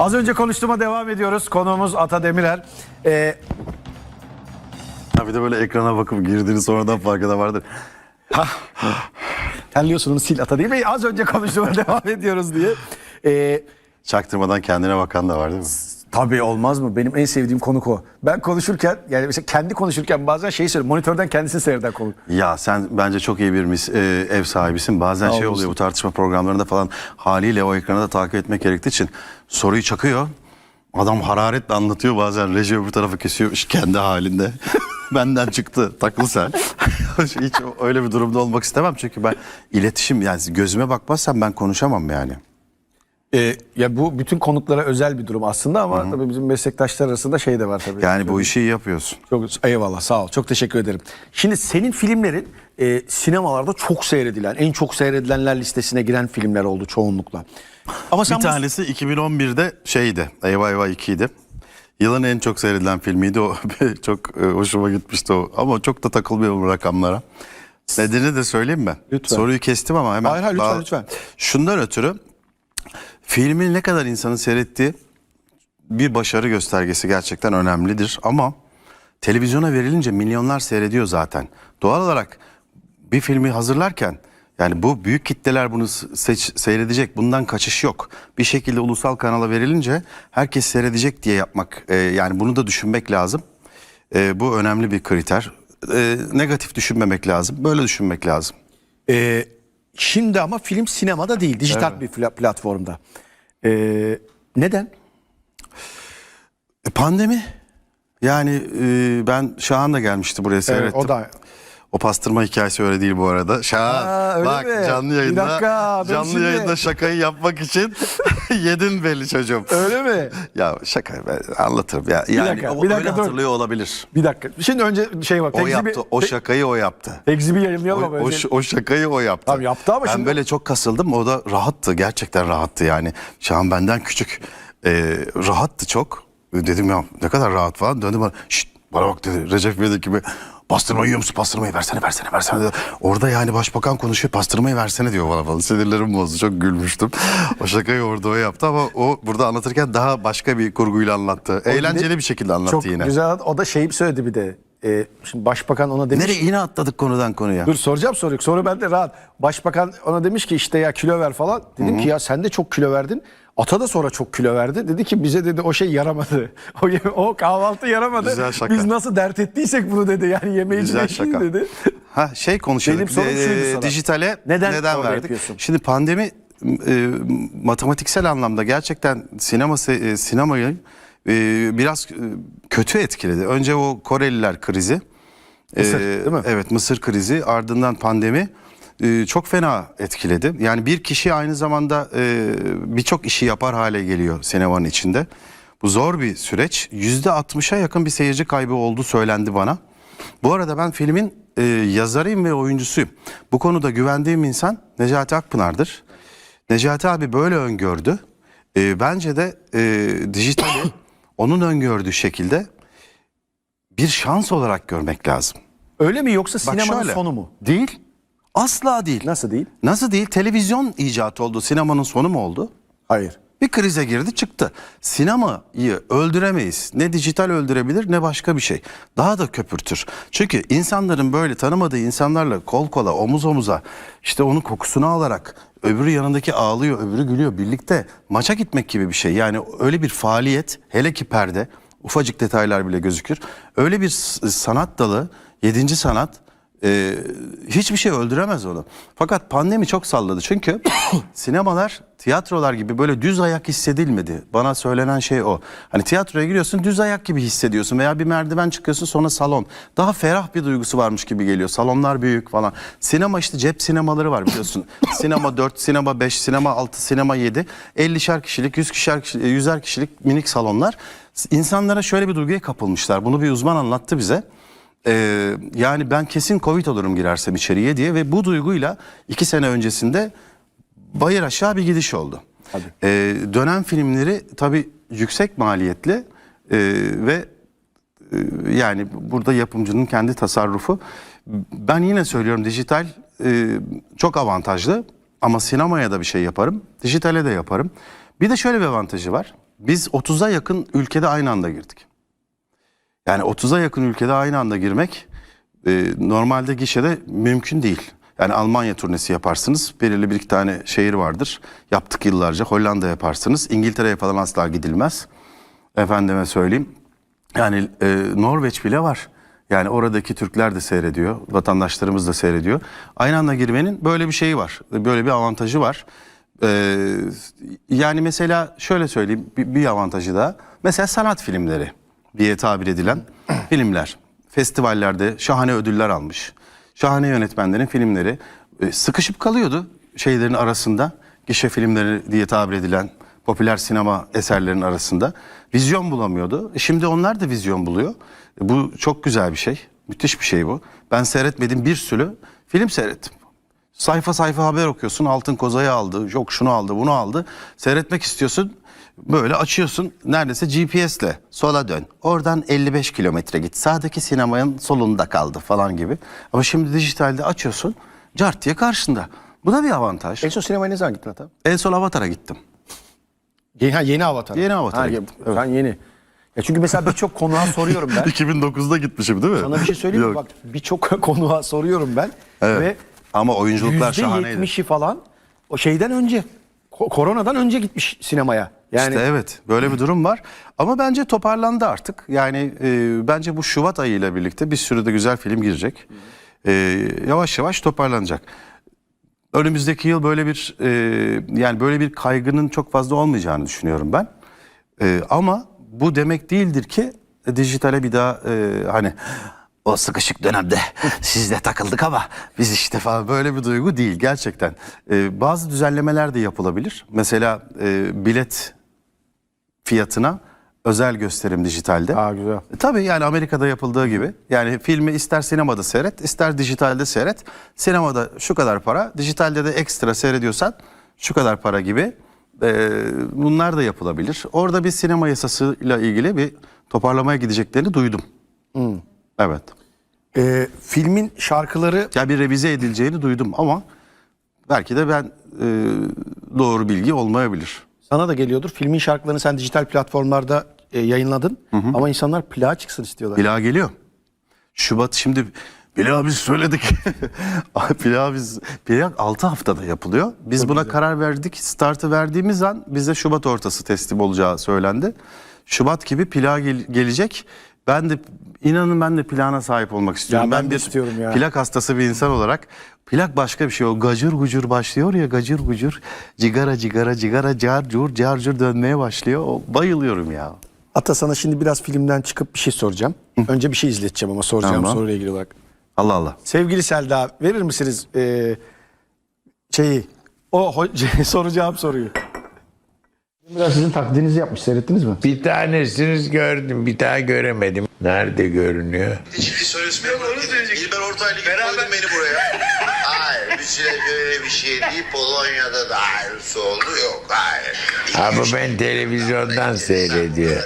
Az önce konuştuğuma devam ediyoruz. Konuğumuz Ata Demirer. Ee, Ha bir de böyle ekrana bakıp girdiğini sonradan farkına vardır. terliyorsun onu sil Ata değil mi? Az önce konuştuğuma devam ediyoruz diye. Ee, Çaktırmadan kendine bakan da var değil mi? Tabii olmaz mı? Benim en sevdiğim konuk o. Ben konuşurken yani mesela kendi konuşurken bazen şey söylüyorum. Monitörden kendisini seyreden konuk. Ya sen bence çok iyi bir mis, e, ev sahibisin. Bazen şey oluyor bu tartışma programlarında falan haliyle o ekranı da takip etmek gerektiği için soruyu çakıyor. Adam hararetle anlatıyor bazen reji öbür tarafı kesiyor iş kendi halinde. Benden çıktı takıl sen. Hiç öyle bir durumda olmak istemem çünkü ben iletişim yani gözüme bakmazsam ben konuşamam yani. Ee, ya bu bütün konuklara özel bir durum aslında ama tabii bizim meslektaşlar arasında şey de var tabii. Yani bu işi yapıyorsun. Çok eyvallah sağ ol. Çok teşekkür ederim. Şimdi senin filmlerin e, sinemalarda çok seyredilen, en çok seyredilenler listesine giren filmler oldu çoğunlukla. Ama sen Bir bu- tanesi 2011'de şeydi. Eyvah Eyvah 2'ydi. Yılın en çok seyredilen filmiydi o. çok e, hoşuma gitmişti o. Ama çok da takılmıyorum bu rakamlara. Nedenini de söyleyeyim mi? Lütfen. Soruyu kestim ama hemen. Hayır, hayır, lütfen, bağ- lütfen. Şundan ötürü filmin ne kadar insanın seyrettiği bir başarı göstergesi gerçekten önemlidir. Ama televizyona verilince milyonlar seyrediyor zaten. Doğal olarak bir filmi hazırlarken yani bu büyük kitleler bunu seç, seyredecek. Bundan kaçış yok. Bir şekilde ulusal kanala verilince herkes seyredecek diye yapmak e, yani bunu da düşünmek lazım. E, bu önemli bir kriter. E, negatif düşünmemek lazım. Böyle düşünmek lazım. Ee, şimdi ama film sinemada değil, dijital bir pla- platformda. Ee, neden? E, pandemi yani e, ben Şahan da gelmişti buraya seyrettim. o da O pastırma hikayesi öyle değil bu arada. Öyle bak mi? canlı Bir yayında dakika, dur canlı şimdi. yayında şakayı yapmak için yedin belli çocuğum. öyle mi? Ya şaka ben anlatırım ya. Yani dakika, o bir dakika öyle dur. hatırlıyor olabilir. Bir dakika. Şimdi önce şey var. O yaptı. O te- şakayı o yaptı. tekzibi O, yayınlayalım ama. o, önce- ş- o şakayı o yaptı. Tamam, yaptı ama ben şimdi- böyle çok kasıldım. O da rahattı. Gerçekten rahattı yani. Şahan benden küçük. Ee, rahattı çok. Dedim ya ne kadar rahat falan. Döndü bana. Şşt bana bak dedi. Recep İvedik gibi. Pastırma yiyor musun? Pastırmayı versene versene versene. Orada yani başbakan konuşuyor. Pastırmayı versene diyor bana falan. Sinirlerim bozdu. Çok gülmüştüm. o şakayı orada o yaptı ama o burada anlatırken daha başka bir kurguyla anlattı. Eğlenceli bir şekilde anlattı Çok yine. güzel. O da şeyi söyledi bir de. Ee, şimdi başbakan ona demiş. Nereye yine atladık konudan konuya. Dur soracağım soruyu. Soru bende rahat. Başbakan ona demiş ki işte ya kilo ver falan. Dedim ki ya sen de çok kilo verdin. Ata da sonra çok kilo verdi. Dedi ki bize dedi o şey yaramadı. O, yeme- o kahvaltı yaramadı. Güzel şaka. Biz nasıl dert ettiysek bunu dedi. Yani yemeği Güzel şaka. dedi. Ha şey konuşuyorduk. Benim sorum şuydu Ee, sana. Dijitale Neden neden, orada verdik? yapıyorsun? Şimdi pandemi e, matematiksel anlamda gerçekten sinema se- e, sinemayı e, biraz e, kötü etkiledi. Önce o Koreliler krizi. Mısır, Ee, değil mi? Evet Mısır krizi ardından pandemi e, çok fena etkiledi. Yani bir kişi aynı zamanda e, birçok işi yapar hale geliyor sinemanın içinde. Bu zor bir süreç. Yüzde 60'a yakın bir seyirci kaybı oldu söylendi bana. Bu arada ben filmin e, yazarıyım ve oyuncusuyum. Bu konuda güvendiğim insan Necati Akpınar'dır. Necati abi böyle öngördü. E, bence de e, dijitali onun öngördüğü şekilde bir şans olarak görmek lazım. Öyle mi yoksa sinemanın şöyle, sonu mu? Değil. Asla değil. Nasıl değil? Nasıl değil? Televizyon icat oldu. Sinemanın sonu mu oldu? Hayır. Bir krize girdi çıktı. Sinemayı öldüremeyiz. Ne dijital öldürebilir ne başka bir şey. Daha da köpürtür. Çünkü insanların böyle tanımadığı insanlarla kol kola omuz omuza işte onun kokusunu alarak öbürü yanındaki ağlıyor öbürü gülüyor birlikte maça gitmek gibi bir şey. Yani öyle bir faaliyet hele ki perde ufacık detaylar bile gözükür. Öyle bir sanat dalı yedinci sanat ee, hiçbir şey öldüremez onu. Fakat pandemi çok salladı. Çünkü sinemalar, tiyatrolar gibi böyle düz ayak hissedilmedi. Bana söylenen şey o. Hani tiyatroya giriyorsun düz ayak gibi hissediyorsun veya bir merdiven çıkıyorsun sonra salon. Daha ferah bir duygusu varmış gibi geliyor. Salonlar büyük falan. Sinema işte cep sinemaları var biliyorsun. sinema 4, sinema 5, sinema 6, sinema 7. 50'şer kişilik, 100 kişiler, 100'er kişilik minik salonlar. İnsanlara şöyle bir duyguya kapılmışlar. Bunu bir uzman anlattı bize. Ee, yani ben kesin Covid olurum girersem içeriye diye ve bu duyguyla iki sene öncesinde bayır aşağı bir gidiş oldu. Ee, dönem filmleri tabii yüksek maliyetli e, ve e, yani burada yapımcının kendi tasarrufu. Ben yine söylüyorum dijital e, çok avantajlı ama sinemaya da bir şey yaparım, dijitale de yaparım. Bir de şöyle bir avantajı var. biz 30'a yakın ülkede aynı anda girdik. Yani 30'a yakın ülkede aynı anda girmek e, normalde gişede mümkün değil. Yani Almanya turnesi yaparsınız. Belirli bir iki tane şehir vardır. Yaptık yıllarca. Hollanda yaparsınız. İngiltere'ye falan asla gidilmez. Efendime söyleyeyim. Yani e, Norveç bile var. Yani oradaki Türkler de seyrediyor. Vatandaşlarımız da seyrediyor. Aynı anda girmenin böyle bir şeyi var. Böyle bir avantajı var. Ee, yani mesela şöyle söyleyeyim bir, bir avantajı da. Mesela sanat filmleri diye tabir edilen filmler. Festivallerde şahane ödüller almış. Şahane yönetmenlerin filmleri e, sıkışıp kalıyordu şeylerin arasında. Gişe filmleri diye tabir edilen popüler sinema eserlerinin arasında. Vizyon bulamıyordu. E Şimdi onlar da vizyon buluyor. E Bu çok güzel bir şey. Müthiş bir şey bu. Ben seyretmedim bir sürü film seyrettim. Sayfa sayfa haber okuyorsun. Altın kozayı aldı. Yok şunu aldı bunu aldı. Seyretmek istiyorsun. Böyle açıyorsun. Neredeyse GPS'le sola dön. Oradan 55 kilometre git. Sağdaki sinemanın solunda kaldı falan gibi. Ama şimdi dijitalde açıyorsun. Cart diye karşında. Bu da bir avantaj. En son sinemaya ne zaman gittin Ata? En son Avatar'a gittim. Yeni, ha, yeni Avatar. Yeni Avatar'a Ha, gittim, Sen yeni. Ya çünkü mesela birçok konuğa soruyorum ben. 2009'da gitmişim değil mi? Sana bir şey söyleyeyim mi? Yok. Bak birçok konuğa soruyorum ben. Evet. Ve Ama oyunculuklar şahaneydi. %70'i falan o şeyden önce. Ko- Koronadan önce gitmiş sinemaya. Yani İşte evet böyle bir durum var ama bence toparlandı artık. Yani e, bence bu Şubat ayıyla birlikte bir sürü de güzel film girecek. E, yavaş yavaş toparlanacak. Önümüzdeki yıl böyle bir e, yani böyle bir kaygının çok fazla olmayacağını düşünüyorum ben. E, ama bu demek değildir ki e, dijitale bir daha e, hani o sıkışık dönemde sizle takıldık ama biz işte falan böyle bir duygu değil gerçekten. E, bazı düzenlemeler de yapılabilir. Mesela e, bilet fiyatına özel gösterim dijitalde. Aa, güzel. E, Tabii yani Amerika'da yapıldığı gibi. Yani filmi ister sinemada seyret, ister dijitalde seyret. Sinemada şu kadar para, dijitalde de ekstra seyrediyorsan şu kadar para gibi. E, bunlar da yapılabilir. Orada bir sinema yasasıyla ilgili bir toparlamaya gideceklerini duydum. Evet. e, filmin şarkıları Ya bir revize edileceğini duydum ama belki de ben e, doğru bilgi olmayabilir. sana da geliyordur. Filmin şarkılarını sen dijital platformlarda e, yayınladın. Ama insanlar plağa çıksın istiyorlar. Plağa geliyor. Şubat şimdi plağı biz söyledik. plağı biz plağı 6 haftada yapılıyor. Biz buna karar verdik. Startı verdiğimiz an bize Şubat ortası teslim olacağı söylendi. Şubat gibi plağı gel- gelecek. Ben de inanın ben de plana sahip olmak istiyorum. ben de bir istiyorum ya. plak hastası bir insan olarak plak başka bir şey o gacır gucur başlıyor ya gacır gucur cigara cigara cigara car cur car cur dönmeye başlıyor. O, bayılıyorum ya. Ata sana şimdi biraz filmden çıkıp bir şey soracağım. Önce bir şey izleteceğim ama soracağım Tamam. soruyla ilgili olarak. Allah Allah. Sevgili Selda verir misiniz e, şeyi o ho- soracağım soruyu? Biraz sizin taklidinizi yapmış seyrettiniz mi? Bir tanesini gördüm, bir daha göremedim. Nerede görünüyor? Söylesene. Onu söyleyecek. İlber Ortaylı gibi koydun beni buraya. Hayır, bir şey böyle bir şey değil. Polonya'da da ayrısı oldu. Yok, hayır. Ama ben televizyondan seyrediyorum.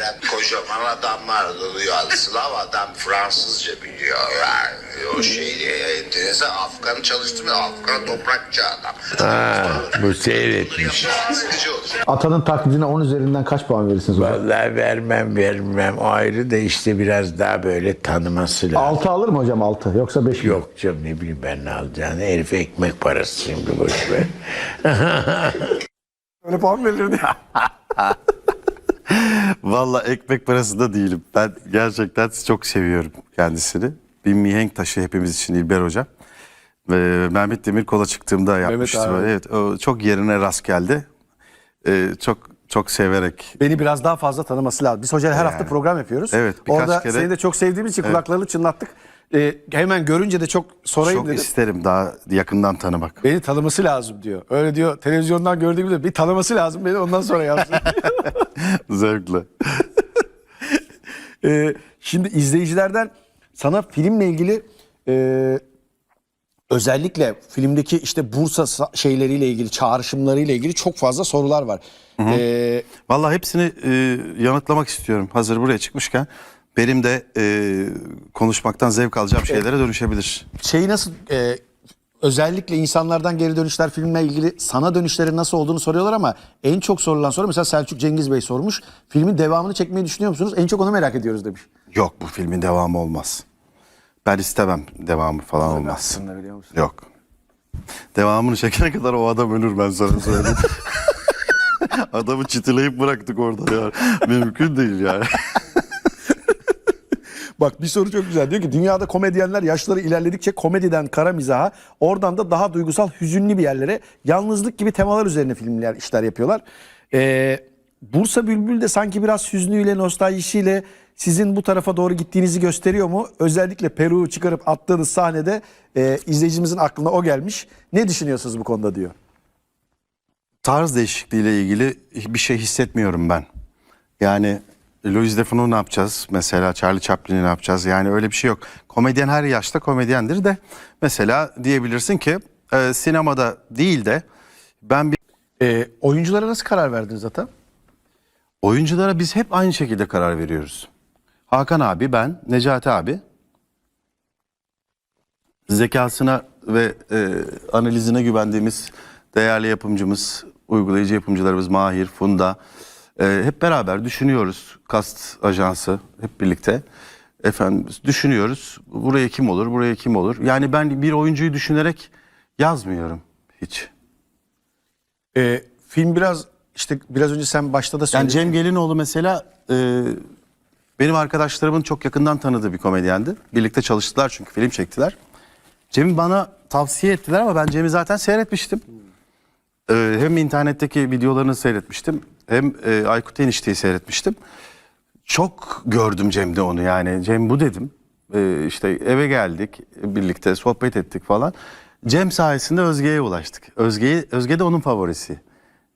Adamlar doluyor. Slav adam Fransızca biliyor. Yani o şey enteresan. Afgan'ı çalıştırmıyor. Afgan toprakçı adam. Ha, bu seyretmiş. Atanın taklidine 10 üzerinden kaç puan verirsiniz? hocam? Vallahi vermem vermem o ayrı da işte biraz daha böyle tanıması lazım. 6 alır mı hocam 6 yoksa 5 mi? Yok canım ne bileyim ben ne alacağını. Herif ekmek parası şimdi boş ver. Öyle puan verilirdi. Valla ekmek parası da değilim. Ben gerçekten çok seviyorum kendisini. Bir mihenk taşı hepimiz için İlber Hoca. Ve Mehmet Demir kola çıktığımda yapmıştı. abi. böyle. Evet, o çok yerine rast geldi. Ee, çok çok severek. Beni biraz daha fazla tanıması lazım. Biz hocayla her hafta program yapıyoruz. Evet, birkaç Orada kere- seni de çok sevdiğimiz için kulaklarını çınlattık. Ee, hemen görünce de çok sorayım Çok dedim. isterim daha yakından tanımak. Beni tanıması lazım diyor. Öyle diyor. Televizyondan gördüğümde bir tanıması lazım beni ondan sonra yapsın. Zevkle. Ee, şimdi izleyicilerden sana filmle ilgili e, özellikle filmdeki işte Bursa sa- şeyleriyle ilgili, çağrışımlarıyla ilgili çok fazla sorular var. Ee, Valla hepsini e, yanıtlamak istiyorum. Hazır buraya çıkmışken benim de e, konuşmaktan zevk alacağım şeylere dönüşebilir. şeyi nasıl e, özellikle insanlardan geri dönüşler filmle ilgili sana dönüşlerin nasıl olduğunu soruyorlar ama en çok sorulan soru mesela Selçuk Cengiz Bey sormuş. Filmin devamını çekmeyi düşünüyor musunuz? En çok onu merak ediyoruz demiş. Yok bu filmin devamı olmaz. Ben istemem devamı falan olmaz. aslında biliyor musun? Yok. Devamını çekene kadar o adam ölür ben sana söyleyeyim. Adamı çitileyip bıraktık orada ya. Mümkün değil yani. Bak bir soru çok güzel. Diyor ki dünyada komedyenler yaşları ilerledikçe komediden kara mizaha oradan da daha duygusal hüzünlü bir yerlere yalnızlık gibi temalar üzerine filmler işler yapıyorlar. Ee, Bursa Bülbül de sanki biraz hüznüyle nostaljisiyle sizin bu tarafa doğru gittiğinizi gösteriyor mu? Özellikle Peru'yu çıkarıp attığınız sahnede e, izleyicimizin aklına o gelmiş. Ne düşünüyorsunuz bu konuda diyor. Tarz değişikliğiyle ilgili bir şey hissetmiyorum ben. Yani Louis Defoe'nu ne yapacağız? Mesela Charlie Chaplin'i ne yapacağız? Yani öyle bir şey yok. Komedyen her yaşta komedyendir de mesela diyebilirsin ki e, sinemada değil de ben bir Ee, oyunculara nasıl karar verdiniz zaten? Oyunculara biz hep aynı şekilde karar veriyoruz. Hakan abi, ben, Necati abi. Zekasına ve e, analizine güvendiğimiz değerli yapımcımız, uygulayıcı yapımcılarımız Mahir, Funda. e, hep beraber düşünüyoruz. Kast ajansı hep birlikte. Efendim düşünüyoruz. Buraya kim olur, buraya kim olur. Yani ben bir oyuncuyu düşünerek yazmıyorum hiç. Ee, film biraz işte biraz önce sen başta da Yani söyledin. Cem Gelinoğlu mesela e, benim arkadaşlarımın çok yakından tanıdığı bir komedyendi. Birlikte çalıştılar çünkü film çektiler. Cem'i bana tavsiye ettiler ama ben Cem'i zaten seyretmiştim. E, hem internetteki videolarını seyretmiştim hem e, Aykut Enişte'yi seyretmiştim. Çok gördüm Cem'de onu yani. Cem bu dedim. E, işte eve geldik birlikte sohbet ettik falan. Cem sayesinde Özge'ye ulaştık. Özge, Özge de onun favorisi.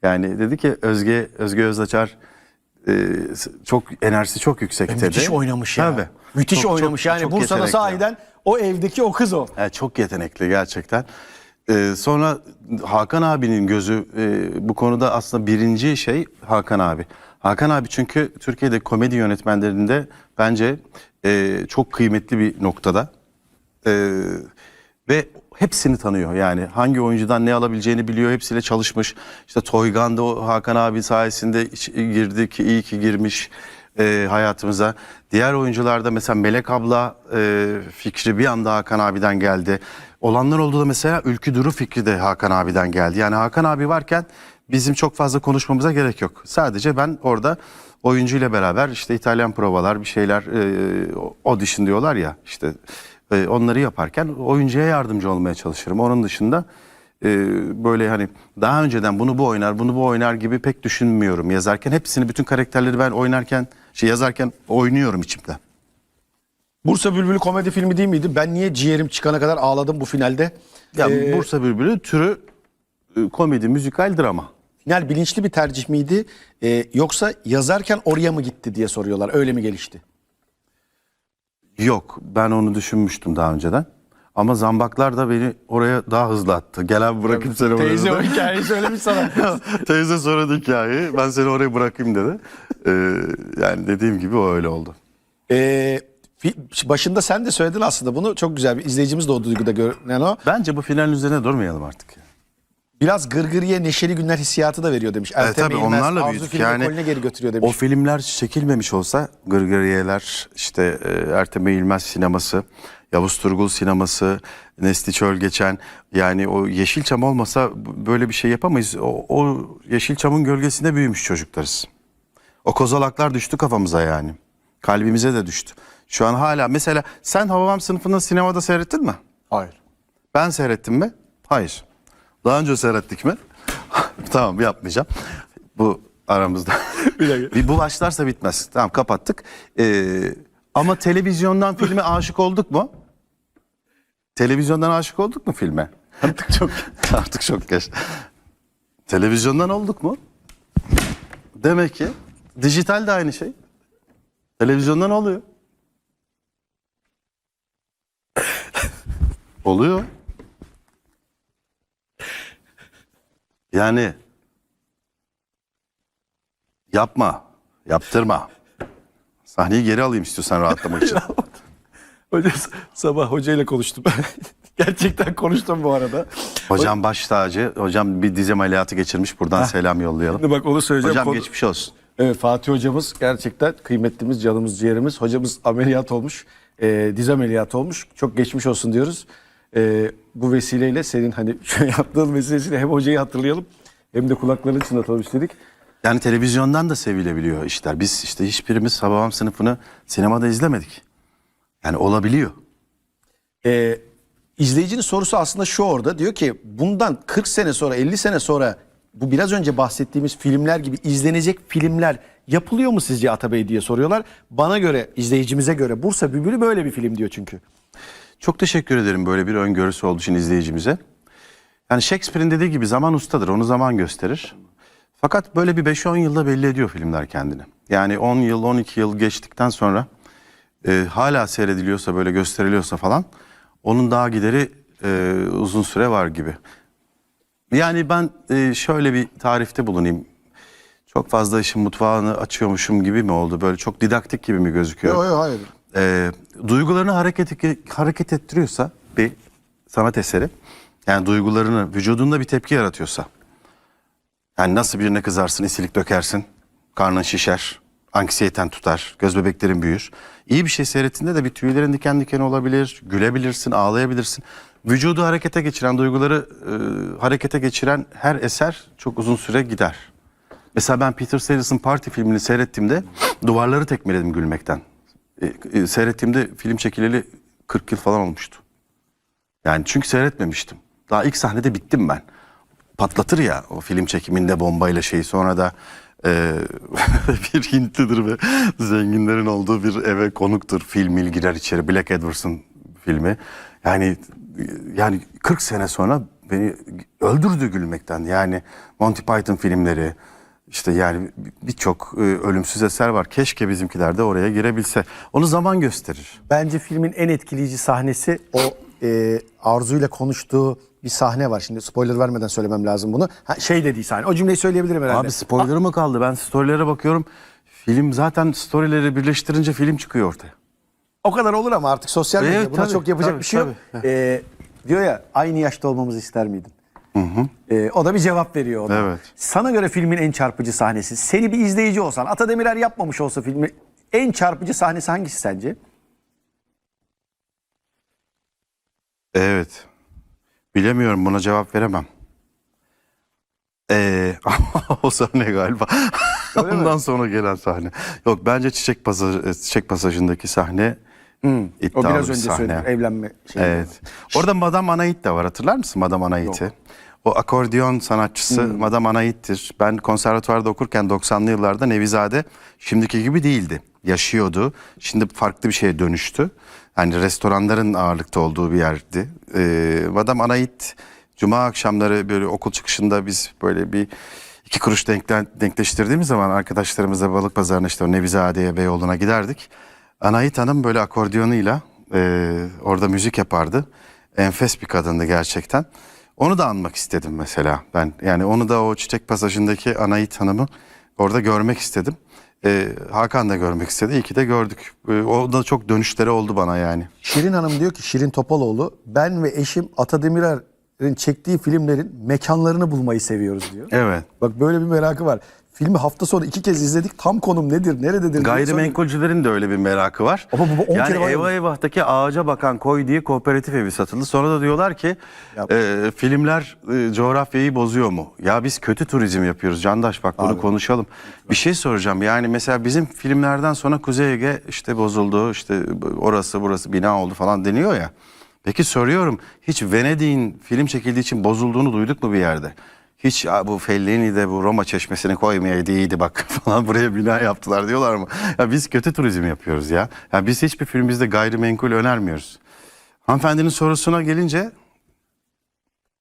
Yani dedi ki Özge Özge Özaçar e, çok enerjisi çok yüksek dedi. Müthiş oynamış ya. Tabii. Müthiş Çok- oynamış çok- yani çok Bursa'da sahiden o evdeki o kız o. Yani çok yetenekli gerçekten. Ee, sonra Hakan abinin gözü e, bu konuda aslında birinci şey Hakan abi. Hakan abi çünkü Türkiye'de komedi yönetmenlerinde bence e, çok kıymetli bir noktada. Ee, ve hepsini tanıyor. Yani hangi oyuncudan ne alabileceğini biliyor hepsiyle çalışmış. İşte Toygan da Hakan abi sayesinde girdi ki iyi ki girmiş e, hayatımıza. Diğer oyuncularda mesela Melek abla e, fikri bir anda Hakan abiden geldi. Olanlar oldu da mesela Ülkü Duru fikri de Hakan abiden geldi. Yani Hakan abi varken bizim çok fazla konuşmamıza gerek yok. Sadece ben orada oyuncuyla beraber işte İtalyan provalar bir şeyler e, audition diyorlar ya işte e, onları yaparken oyuncuya yardımcı olmaya çalışırım. Onun dışında e, böyle hani daha önceden bunu bu oynar, bunu bu oynar gibi pek düşünmüyorum yazarken. Hepsini bütün karakterleri ben oynarken, şey yazarken oynuyorum içimde. Bursa Bülbülü komedi filmi değil miydi? Ben niye ciğerim çıkana kadar ağladım bu finalde? Ya Ee, Bursa Bülbülü türü e, komedi, müzikal, drama. Final bilinçli bir tercih miydi? Ee, yoksa yazarken oraya mı gitti diye soruyorlar. Öyle mi gelişti? Yok ben onu düşünmüştüm daha önceden. Ama zambaklar da beni oraya daha hızlı attı. Gel abi bırakayım seni oraya. Teyze o hikayeyi söylemiş sana. Teyze sonra hikayeyi ben seni oraya bırakayım dedi. Ee, yani dediğim gibi o öyle oldu. Ee, başında sen de söyledin aslında bunu. Çok güzel bir izleyicimiz de o duyguda görünen o. Bence bu finalin üzerine durmayalım artık. ya. Biraz gırgırıye neşeli günler hissiyatı da veriyor demiş. E, Ertem tabii Eğilmez, onlarla Arzu büyüdük. filmi Yani ekolüne geri götürüyor demiş. o filmler çekilmemiş olsa Gırgıriyeler, işte e, Ertem Eğilmez sineması, Yavuz Turgul sineması, Nesli Çöl geçen yani o Yeşilçam olmasa b- böyle bir şey yapamayız. O, o Yeşilçam'ın gölgesinde büyümüş çocuklarız. O kozalaklar düştü kafamıza yani. Kalbimize de düştü. Şu an hala mesela sen Hababam sınıfını sinemada seyrettin mi? Hayır. Ben seyrettim mi? Hayır. Daha önce seyrettik mi? tamam yapmayacağım. Bu aramızda. bir bu başlarsa bitmez. Tamam kapattık. Ee, ama televizyondan filme aşık olduk mu? Televizyondan aşık olduk mu filme? Artık çok artık çok geç. Televizyondan olduk mu? Demek ki dijital de aynı şey. Televizyondan oluyor. Oluyor. Yani yapma, yaptırma. Sahneyi geri alayım istiyorsan rahatlamak için. Hoca, sabah hocayla konuştum. Gerçekten konuştum bu arada. Hocam baş tacı. Hocam bir diz ameliyatı geçirmiş. Buradan selam yollayalım. Şimdi bak onu söyleyeceğim. Hocam Konu- geçmiş olsun. Evet Fatih hocamız gerçekten kıymetlimiz, canımız, ciğerimiz. Hocamız ameliyat olmuş. E, diz ameliyatı olmuş. Çok geçmiş olsun diyoruz. E, bu vesileyle senin hani şu yaptığın vesilesiyle hem hocayı hatırlayalım hem de kulaklarını çınlatalım istedik. Yani televizyondan da sevilebiliyor işler. Biz işte hiçbirimiz Hababam sınıfını sinemada izlemedik. Yani olabiliyor. Ee, izleyicinin sorusu aslında şu orada. Diyor ki bundan 40 sene sonra 50 sene sonra bu biraz önce bahsettiğimiz filmler gibi izlenecek filmler yapılıyor mu sizce Atabey diye soruyorlar. Bana göre izleyicimize göre Bursa Bülbülü böyle bir film diyor çünkü. Çok teşekkür ederim böyle bir öngörüsü olduğu için izleyicimize. Yani Shakespeare'in dediği gibi zaman ustadır, onu zaman gösterir. Fakat böyle bir 5-10 yılda belli ediyor filmler kendini. Yani 10 yıl, 12 yıl geçtikten sonra e, hala seyrediliyorsa, böyle gösteriliyorsa falan onun daha gideri e, uzun süre var gibi. Yani ben e, şöyle bir tarifte bulunayım. Çok fazla işin mutfağını açıyormuşum gibi mi oldu? Böyle çok didaktik gibi mi gözüküyor? yok hayır. E, duygularını hareket hareket ettiriyorsa bir sanat eseri yani duygularını vücudunda bir tepki yaratıyorsa yani nasıl birine kızarsın isilik dökersin karnın şişer anksiyeten tutar göz bebeklerin büyür. İyi bir şey seyrettiğinde de bir tüylerin diken diken olabilir gülebilirsin ağlayabilirsin. Vücudu harekete geçiren duyguları e, harekete geçiren her eser çok uzun süre gider. Mesela ben Peter Sellers'ın Party filmini seyrettiğimde duvarları tekmeledim gülmekten. E, e, seyrettiğimde film çekileli 40 yıl falan olmuştu. Yani çünkü seyretmemiştim. Daha ilk sahnede bittim ben. Patlatır ya o film çekiminde bombayla şeyi sonra da e, bir Hintlidir ve zenginlerin olduğu bir eve konuktur. Film girer içeri Black Edwards'ın filmi. Yani yani 40 sene sonra beni öldürdü gülmekten. Yani Monty Python filmleri işte yani birçok e, ölümsüz eser var. Keşke bizimkiler de oraya girebilse. Onu zaman gösterir. Bence filmin en etkileyici sahnesi o e, Arzu'yla konuştuğu bir sahne var. Şimdi spoiler vermeden söylemem lazım bunu. Ha, şey dediği sahne. O cümleyi söyleyebilirim herhalde. Abi spoiler'ı mı kaldı? Ben storylere bakıyorum. Film zaten storyleri birleştirince film çıkıyor ortaya. O kadar olur ama artık sosyal medya Evet, buna tabii, çok yapacak tabii, bir şey yok. Ee, diyor ya aynı yaşta olmamızı ister miydin? Ee, o da bir cevap veriyor ona. Evet. Sana göre filmin en çarpıcı sahnesi. Seni bir izleyici olsan, Ata Demirer yapmamış olsa filmi en çarpıcı sahnesi hangisi sence? Evet. Bilemiyorum buna cevap veremem. Ee, o sahne galiba. Ondan sonra gelen sahne. Yok bence Çiçek, Pasaj, Çiçek Pasajı'ndaki sahne O iddialı biraz bir önce sahne. söyledim evlenme şeyi. Evet. Orada Madame Anait de var. Hatırlar mısın Madame Anait'i? O akordeon sanatçısı Hmm. Madame Anait'tir. Ben konservatuvarda okurken 90'lı yıllarda Nevizade şimdiki gibi değildi. Yaşıyordu. Şimdi farklı bir şeye dönüştü. Yani restoranların ağırlıkta olduğu bir yerdi. Ee, Madame Anait Cuma akşamları böyle okul çıkışında biz böyle bir iki kuruş denkle, denkleştirdiğimiz zaman arkadaşlarımızla balık pazarına işte o Nevizade'ye Beyoğlu'na giderdik. Anait Hanım böyle akordiyonuyla e, orada müzik yapardı. Enfes bir kadındı gerçekten. Onu da anmak istedim mesela ben. Yani onu da o çiçek pasajındaki Anait Hanım'ı orada görmek istedim. E, Hakan da görmek istedi. İyi ki de gördük. E, o da çok dönüşleri oldu bana yani. Şirin Hanım diyor ki Şirin Topaloğlu ben ve eşim Ata Demirer'in çektiği filmlerin mekanlarını bulmayı seviyoruz diyor. Evet. Bak böyle bir merakı var. Filmi hafta sonu iki kez izledik. Tam konum nedir, nerededir? Gayrimenkulcülerin de öyle bir merakı var. Ama bu- bu on yani kere var Eyvah ya. Eyvah'taki ağaca bakan koy diye kooperatif evi satıldı. Sonra da diyorlar ki e, filmler e, coğrafyayı bozuyor mu? Ya biz kötü turizm yapıyoruz Candaş bak bunu konuşalım. Bir şey soracağım yani mesela bizim filmlerden sonra Kuzey Ege işte bozuldu işte orası burası bina oldu falan deniyor ya. Peki soruyorum hiç Venedik'in film çekildiği için bozulduğunu duyduk mu bir yerde? Hiç "Aa, bu Fellini'de bu Roma çeşmesini koymayaydı iyiydi bak falan buraya bina yaptılar diyorlar mı? Ya biz kötü turizm yapıyoruz ya. Ya biz hiçbir filmimizde gayrimenkul önermiyoruz. Hanımefendinin sorusuna gelince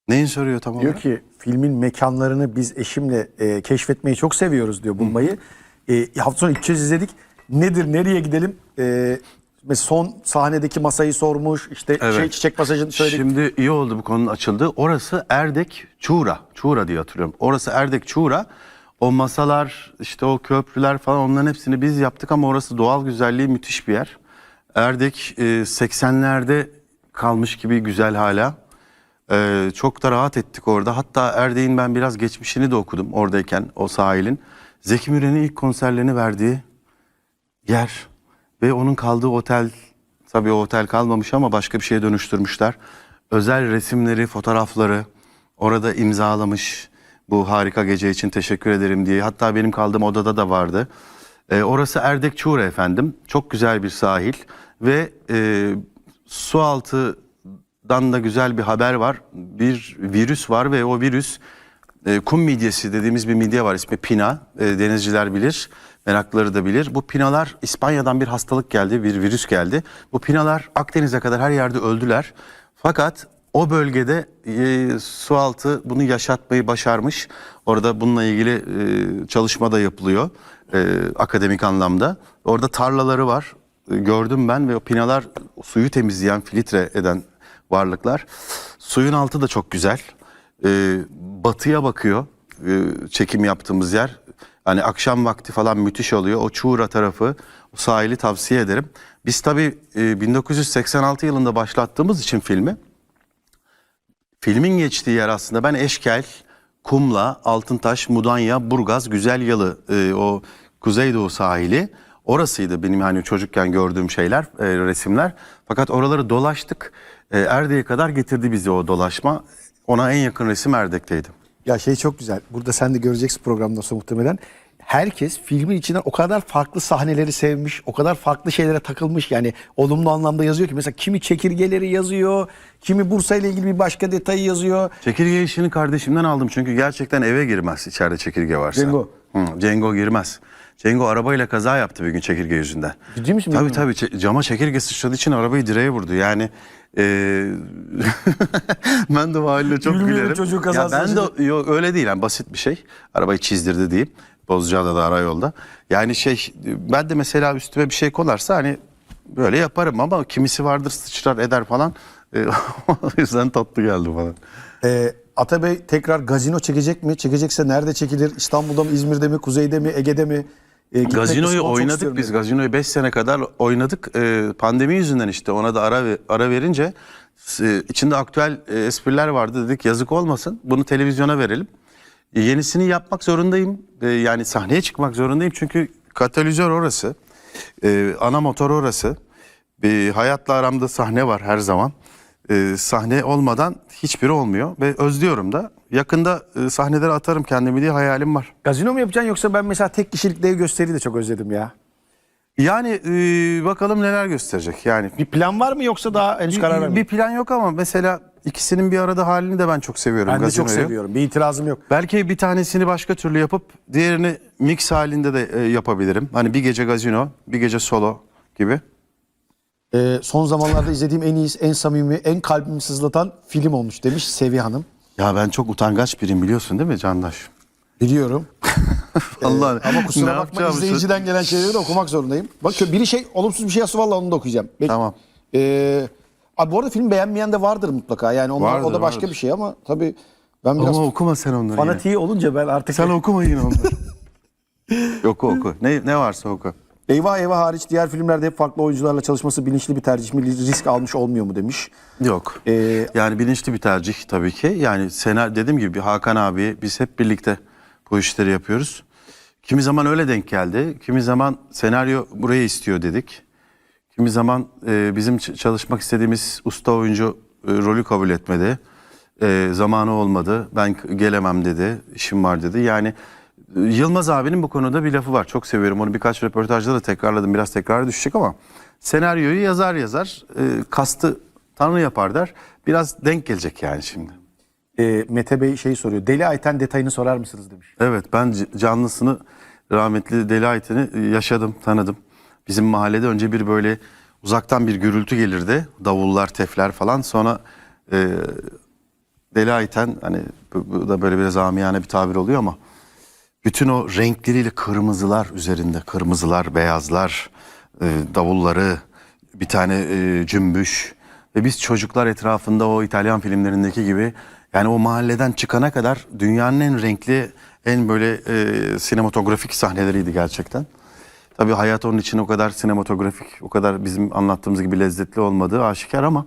neyin soruyor tam Diyor olarak? ki filmin mekanlarını biz eşimle e, keşfetmeyi çok seviyoruz diyor bulmayı. E, hafta sonu kez izledik. Nedir, nereye gidelim? E, mesela son sahnedeki masayı sormuş. İşte Evet. şey çiçek pasajını söyledik. Şimdi iyi oldu bu konunun açıldığı. Orası Erdek Çuğra. Çuğra diye hatırlıyorum. Orası Erdek Çuğra. O masalar, işte o köprüler falan onların hepsini biz yaptık ama orası doğal güzelliği müthiş bir yer. Erdek e, 80'lerde kalmış gibi güzel hala. Ee, çok da rahat ettik orada. Hatta Erdek'in ben biraz geçmişini de okudum oradayken o sahilin. Zeki Müren'in ilk konserlerini verdiği yer ve onun kaldığı otel tabii o otel kalmamış ama başka bir şeye dönüştürmüşler. Özel resimleri, fotoğrafları orada imzalamış. Bu harika gece için teşekkür ederim diye. Hatta benim kaldığım odada da vardı. Ee, orası Erdek Çuğra efendim. Çok güzel bir sahil ve e, su altından da güzel bir haber var. Bir virüs var ve o virüs e, kum midyesi dediğimiz bir midye var ismi pina. E, denizciler bilir, meraklıları da bilir. Bu pinalar İspanya'dan bir hastalık geldi, bir virüs geldi. Bu pinalar Akdeniz'e kadar her yerde öldüler. Fakat o bölgede e, su altı bunu yaşatmayı başarmış. Orada bununla ilgili e, çalışma da yapılıyor e, akademik anlamda. Orada tarlaları var. E, gördüm ben ve o pinalar suyu temizleyen, filtre eden varlıklar. Suyun altı da çok güzel. E, batıya bakıyor e, çekim yaptığımız yer. Hani akşam vakti falan müthiş oluyor. O Çuğra tarafı, o sahili tavsiye ederim. Biz tabii e, 1986 yılında başlattığımız için filmi Filmin geçtiği yer aslında ben Eşkel, Kumla, Altıntaş, Mudanya, Burgaz, Güzelyalı e, o Kuzeydoğu sahili. Orasıydı benim hani çocukken gördüğüm şeyler, e, resimler. Fakat oraları dolaştık. E, Erdek'e kadar getirdi bizi o dolaşma. Ona en yakın resim Erdek'teydi. Ya şey çok güzel. Burada sen de göreceksin programdan sonra muhtemelen. Herkes filmin içinden o kadar farklı sahneleri sevmiş, o kadar farklı şeylere takılmış. Yani olumlu anlamda yazıyor ki mesela kimi çekirgeleri yazıyor, kimi Bursa ile ilgili bir başka detayı yazıyor. Çekirge işini kardeşimden aldım çünkü gerçekten eve girmez içeride çekirge varsa. Cengo. Hı, Cengo girmez. Cengo arabayla kaza yaptı bir gün çekirge yüzünden. Ciddi misin? Tabii tabii cama çekirge sıçradığı için arabayı direğe vurdu. Yani eee ben de o çok Gülmeyelim gülerim. çocuğun Ya ben de yok öyle değil yani basit bir şey. Arabayı çizdirdi diyeyim. Bozcaada'da arayolda. Yani şey ben de mesela üstüme bir şey kolarsa hani böyle yaparım ama kimisi vardır sıçrar eder falan. E, o yüzden tatlı geldi bana. Ee, Atabey tekrar gazino çekecek mi? Çekecekse nerede çekilir? İstanbul'da mı, İzmir'de mi, Kuzey'de mi, Ege'de mi? Gitmek Gazinoyu oynadık biz. dedi. Gazinoyu 5 sene kadar oynadık. Ee, pandemi yüzünden işte ona da ara ara verince e, içinde aktüel e, espriler vardı dedik yazık olmasın. Bunu televizyona verelim. E, yenisini yapmak zorundayım. E, yani sahneye çıkmak zorundayım çünkü katalizör orası. E, ana motor orası. E, hayatla aramda sahne var her zaman. E, sahne olmadan hiçbiri olmuyor ve özlüyorum da. Yakında e, sahneleri atarım kendimi diye hayalim var. Gazino mu yapacaksın yoksa ben mesela tek kişilik dev gösteriyi de çok özledim ya. Yani e, bakalım neler gösterecek. Yani Bir plan var mı yoksa daha henüz karar vermedin? bir plan yok ama mesela ikisinin bir arada halini de ben çok seviyorum. Ben de çok gazinoyu. seviyorum. Bir itirazım yok. Belki bir tanesini başka türlü yapıp diğerini mix halinde de e, yapabilirim. Hani bir gece gazino, bir gece solo gibi. Ee, son zamanlarda izlediğim en iyi, en samimi, en kalbimi sızlatan film olmuş demiş Sevi Hanım. Ya ben çok utangaç biriyim biliyorsun değil mi Candaş? Biliyorum. Allah Ee, Ama kusura ne bakma izleyiciden gelen şeyleri de okumak zorundayım. Bak biri şey olumsuz bir şey yazsa vallahi onu da okuyacağım. Peki. Tamam. Ee, abi bu arada film beğenmeyen de vardır mutlaka. Yani onlar, o Vardır, da başka vardır. bir şey ama tabii ben biraz Ama okuma sen onları yine. fanatiği olunca ben artık Sen okuma yine onları. oku oku. Ne, ne varsa oku. Eyvah Eyvah hariç diğer filmlerde hep farklı oyuncularla çalışması bilinçli bir tercih mi risk almış olmuyor mu demiş. Yok. Ee, yani bilinçli bir tercih tabii ki. Yani senaryo dediğim gibi Hakan abi biz hep birlikte bu işleri yapıyoruz. Kimi zaman öyle denk geldi. Kimi zaman senaryo burayı istiyor dedik. Kimi zaman e, bizim çalışmak istediğimiz usta oyuncu e, rolü kabul etmedi. E, zamanı olmadı. Ben gelemem dedi. işim var dedi. Yani Yılmaz abinin bu konuda bir lafı var. Çok seviyorum. Onu birkaç röportajda da tekrarladım. Biraz tekrar düşecek ama senaryoyu yazar yazar e, kastı Tanrı yapar der. Biraz denk gelecek yani şimdi. e, Mete Bey şey soruyor. Deli Ayten detayını sorar mısınız demiş. Evet ben canlısını rahmetli Deli Ayten'i e, yaşadım, tanıdım. Bizim mahallede önce bir böyle uzaktan bir gürültü gelirdi. Davullar, tefler falan. Sonra e, Deli Ayten hani bu, bu da böyle biraz amiyane bir tabir oluyor ama bütün o renkleriyle kırmızılar üzerinde kırmızılar, beyazlar, e, davulları, bir tane e, cümbüş ve biz çocuklar etrafında o İtalyan filmlerindeki gibi yani o mahalleden çıkana kadar dünyanın en renkli, en böyle e, sinematografik sahneleriydi gerçekten. Tabii hayat onun için o kadar sinematografik, o kadar bizim anlattığımız gibi lezzetli olmadığı aşikar ama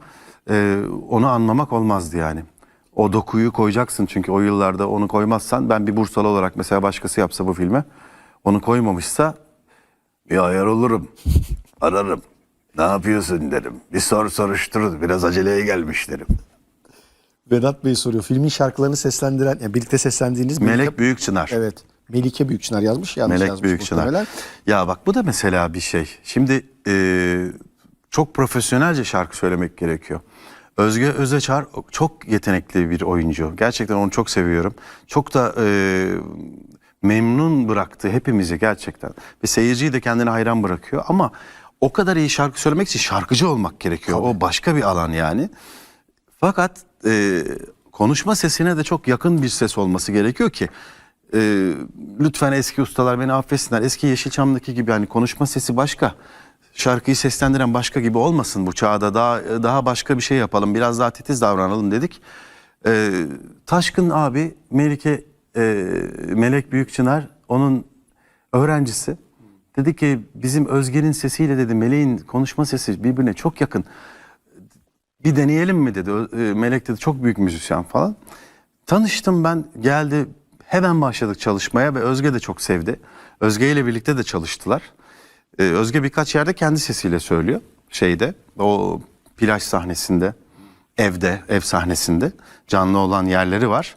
e, onu anmamak olmazdı yani. O dokuyu koyacaksın çünkü o yıllarda onu koymazsan ben bir Bursalı olarak mesela başkası yapsa bu filme onu koymamışsa bir ayar olurum. Ararım. Ne yapıyorsun derim. Bir sor soruşturur. Biraz aceleye gelmiş derim. Vedat Bey soruyor. Filmin şarkılarını seslendiren, yani birlikte seslendiğiniz Melek Büyükçınar. Evet. Melike Büyükçınar yazmış. Yanlış Melek yazmış Büyükçınar. Ya bak bu da mesela bir şey. Şimdi e, çok profesyonelce şarkı söylemek gerekiyor. Özge Özeçar çok yetenekli bir oyuncu. Gerçekten onu çok seviyorum. Çok da e, memnun bıraktı hepimizi gerçekten. Ve seyirciyi de kendine hayran bırakıyor. Ama o kadar iyi şarkı söylemek için şarkıcı olmak gerekiyor. O başka bir alan yani. Fakat e, konuşma sesine de çok yakın bir ses olması gerekiyor ki e, lütfen eski ustalar beni affetsinler. Eski Yeşilçam'daki gibi hani konuşma sesi başka. Şarkıyı seslendiren başka gibi olmasın bu çağda. Daha daha başka bir şey yapalım. Biraz daha titiz davranalım dedik. E, Taşkın abi Melike e, Melek Büyükçınar onun öğrencisi. Dedi ki bizim Özge'nin sesiyle dedi Meleğin konuşma sesi birbirine çok yakın bir deneyelim mi dedi. E, Melek dedi çok büyük müzisyen falan. Tanıştım ben geldi hemen başladık çalışmaya ve Özge de çok sevdi. Özge ile birlikte de çalıştılar. Ee, Özge birkaç yerde kendi sesiyle söylüyor şeyde o plaj sahnesinde evde ev sahnesinde canlı olan yerleri var.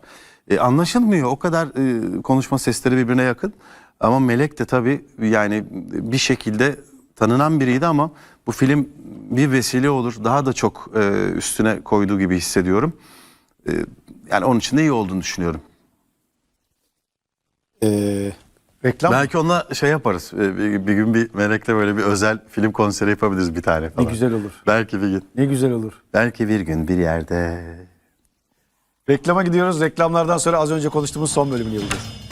Ee, anlaşılmıyor o kadar e, konuşma sesleri birbirine yakın. Ama Melek de tabii yani bir şekilde tanınan biriydi ama bu film bir vesile olur. Daha da çok e, üstüne koyduğu gibi hissediyorum. E, yani onun için de iyi olduğunu düşünüyorum. Ee, reklam Belki onunla şey yaparız. e, Bir, bir gün bir Melek'le böyle bir özel film konseri yapabiliriz bir tane falan. güzel olur. Belki bir gün. ne güzel olur. Belki bir gün bir yerde. Reklama gidiyoruz. Reklamlardan sonra az önce konuştuğumuz son bölümünü yapacağız.